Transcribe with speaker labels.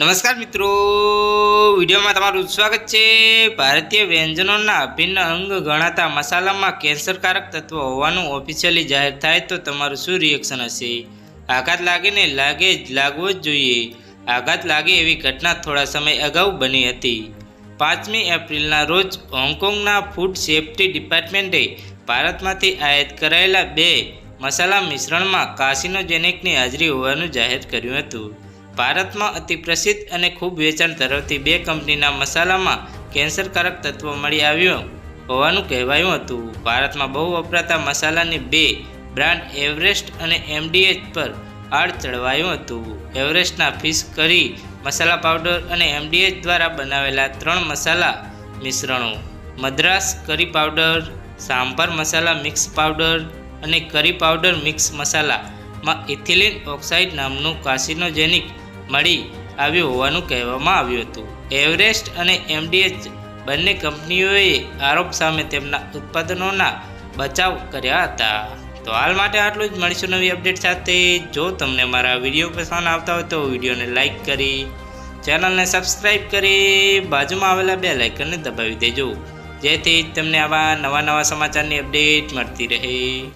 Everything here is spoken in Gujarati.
Speaker 1: નમસ્કાર મિત્રો. વિડીયોમાં તમારું સ્વાગત છે. ભારતીય વ્યંજનોના અભિન્ન અંગ ગણાતા મસાલામાં કેન્સરકારક તત્વ હોવાનું ઓફિશિયલી જાહેર થાય તો તમારું શું રિએક્શન હશે? આઘાત લાગીને લાગે જ લાગવો જ જોઈએ. આઘાત લાગે એવી ઘટના થોડા સમય અગાઉ બની હતી. પાંચમી એપ્રિલના રોજ હોંગકોંગના ફૂડ સેફ્ટી ડિપાર્ટમેન્ટે ભારતમાંથી આયાત કરાયેલા બે મસાલા મિશ્રણમાં કાસિનોજેનિકની હાજરી હોવાનું જાહેર કર્યું હતું. ભારતમાં અતિ પ્રસિદ્ધ અને ખૂબ વેચાણ ધરાવતી બે કંપનીના મસાલામાં કેન્સરકારક તત્વ મળી આવ્યું હોવાનું કહેવાયું હતું. ભારતમાં બહુ વપરાતા મસાલાની બે બ્રાન્ડ એવરેસ્ટ અને એમડીએચ પર આડ ચડવાયું હતું. એવરેસ્ટના ફિશ કરી, મસાલા પાવડર અને એમડીએચ દ્વારા બનાવેલા ત્રણ મસાલા મિશ્રણો, Madras curry powder, sambar masala mix powder અને કરી પાવડર મિક્સ મસાલામાં ઇથિલિન ઓક્સાઇડ નામનું કાર્સિનોજેનિક મળી આવ્યું હોવાનું કહેવામાં આવ્યું હતું. એવરેસ્ટ અને એમડીએચ બંને કંપનીઓએ આરોપ સામે તેમના ઉત્પાદનોના બચાવ કર્યા હતા. તો હાલ માટે આટલું જ. મળીશું નવી અપડેટ સાથે. જો તમને મારા વીડિયો પસંદ આવતા હોય તો વિડીયોને લાઇક કરી, ચેનલને સબસ્ક્રાઈબ કરી, બાજુમાં આવેલા બે લાઇકનને દબાવી દેજો. જેથી તમને આવા નવા નવા સમાચારની અપડેટ મળતી રહે.